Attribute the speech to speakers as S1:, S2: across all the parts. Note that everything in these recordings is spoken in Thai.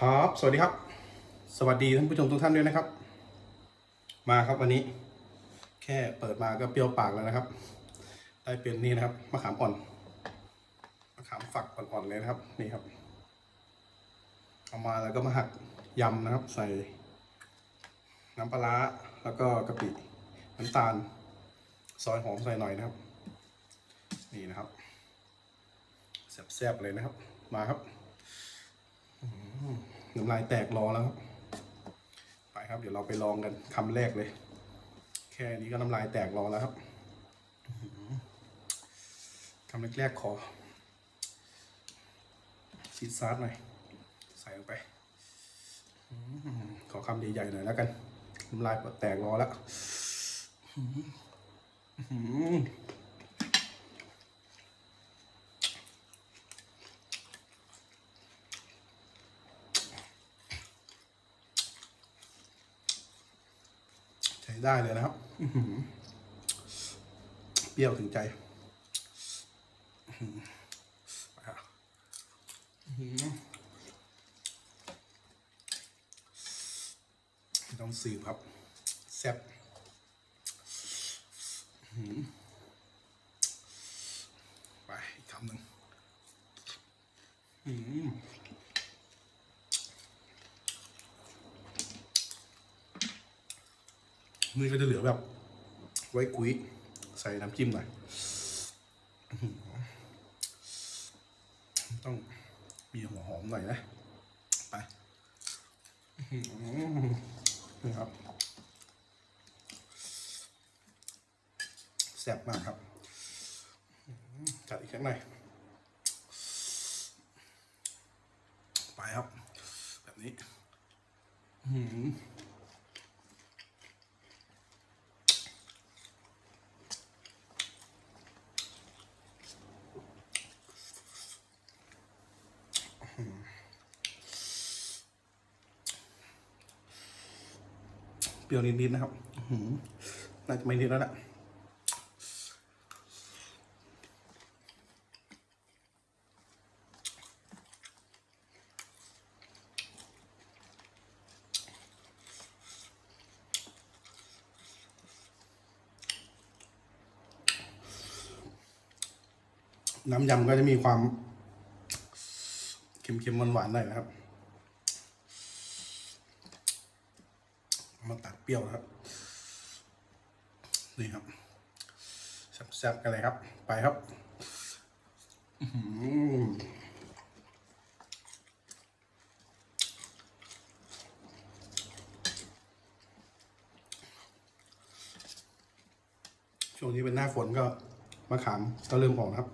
S1: ครับ สวัสดีครับ สวัสดีท่านผู้ชมทุกท่านด้วยนะครับ มาครับวันนี้ แค่เปิดมาก็เปรี้ยวปากแล้วนะครับ ได้เป็นนี่นะครับมะขามอ่อนมะขามฝักอ่อนๆเลยนะครับ นี่ครับ เอามาแล้วก็มาหักยำนะครับ ใส่ น้ำปลาร้าแล้วก็กะปิน้ำตาล ซอยหอมใส่หน่อยนะครับ นี่นะครับแซ่บๆเลยนะครับ มาครับ น้ำลายแตกรอแล้วครับ ไปครับ เดี๋ยวเราไปลองกันคำแรกเลย แค่นี้ก็น้ำลายแตกรอแล้วครับอื้อหือคำแรกๆขอชีสซาร์หน่อย ใส่ลงไป ขอคำใหญ่ๆหน่อยแล้วกันน้ำลายแตกรอแล้วอื้อหืออื้อหือใช้ ได้เลยนะครับเปรี้ยวถึงใจต้องสืบครับ แซ่บไปอีกคำหนึ่งอื้อหือ นี่ก็จะเหลือแบบ ไว้คุยใส่น้ำจิ้มหน่อย ต้องมีหัวหอมหน่อยนะ ไปนี่ครับแซ่บมากครับ จัดอีกครั้งหน่อยไปครับ แบบนี้ อื้อ รี้ยวนิดๆนะครับน่าจะไม่นิดแล้วแหละน้ำยำก็จะมีความเค็มๆหวานๆหน่อยนะครับ มาตัด เปรี้ยวครับ นี่ครับแซ่บๆกันเลยครับ ไปครับช่วงนี้เป็นหน้าฝนก็มะขามก็เริ่มออกครับ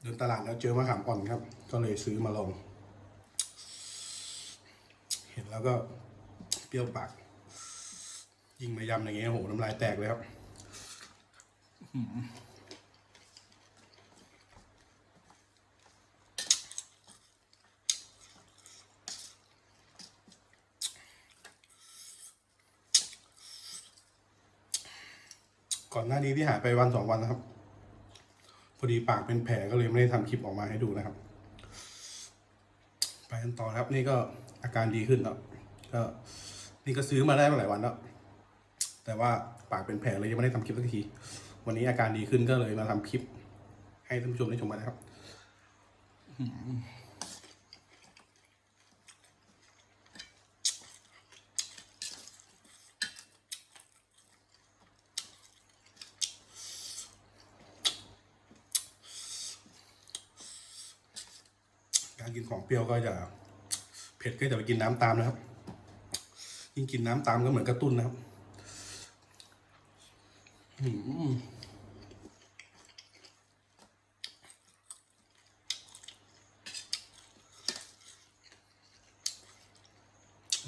S1: เดินตลาดแล้วเจอมะขามอ่อนครับ ก็เลยซื้อมาลอง เห็นแล้วก็เปรี้ยวปาก ยิงมายำอย่างเงี้ยโหน้ำลายแตกเลยครับก่อนหน้านี้ที่หายไปวันสองวันนะครับ พอดีปากเป็นแผลก็เลยไม่ได้ทำคลิปออกมาให้ดูนะครับ ไปกันต่อครับนี่ก็อาการดีขึ้นแล้วก็นี่ก็ซื้อมาได้มาหลายวันแล้ว แต่ว่าปากเป็นแผลเลยยังไม่ได้ทำคลิปสักที วันนี้อาการดีขึ้นก็เลยมาทำคลิป ให้ท่านผู้ชมได้ชมกันนะครับการกินของเปรี้ยวก็จะเผ็ดก็จะไปกินน้ำตามนะครับยิ่งกินน้ำตามก็เหมือนกระตุ้นนะครับ นะ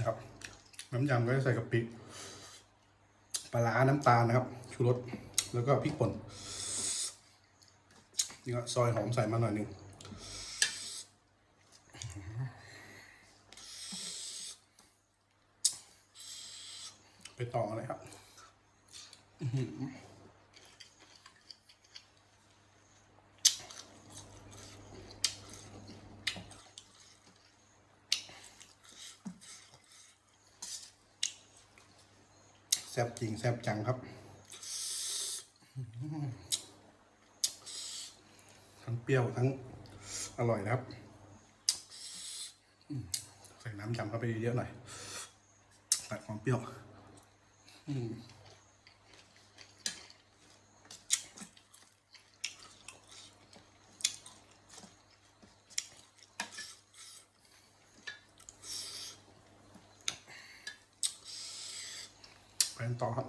S1: ครับ น้ำยำก็จะใส่กะปิปลาร้าน้ำตาลนะครับ ชูรส แล้วก็พริกป่น นี่ก็ซอยหอมใส่มาหน่อยนึงไปต่อเลยครับอื้อหือ ซ่บจริงแซ่บจังครับ ทั้งเปรี้ยวทั้งอร่อยนะครับ ใส่น้ำยำเข้าไปเยอะหน่อยตัดความเปรี้ยว อืม กันต่อครับ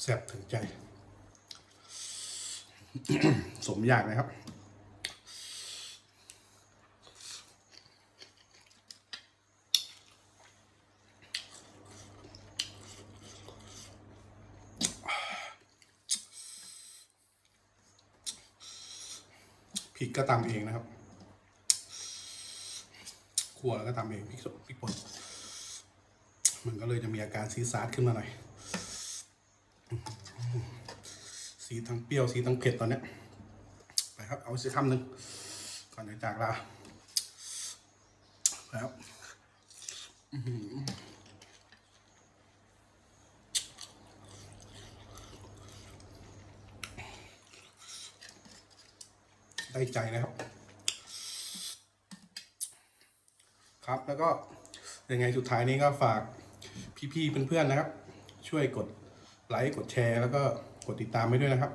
S1: แซ่บถึงใจ สมอยากนะครับ ริกก็ตำเองนะครับขั่วแล้วก็ตำเองพริกสดพริกป่นมันก็เลยจะมีอาการซีซาร์ขึ้นมาหน่อย สีทั้งเปรี้ยวสีทั้งเผ็ดตอนนี้ไปครับเอาสักคำหนึ่งก่อนจะจากลาไปครับอื้อหือ ได้ใจนะครับ ครับแล้วก็ยังไงสุดท้ายนี้ก็ฝากพี่ๆเพื่อนๆนะครับ ช่วยกดไลค์กดแชร์ แล้วก็กดติดตามไปด้วยนะครับ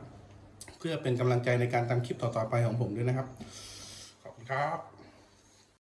S1: เพื่อเป็นกำลังใจในการทำคลิปต่อๆไปของผมด้วยนะครับ ขอบคุณครับ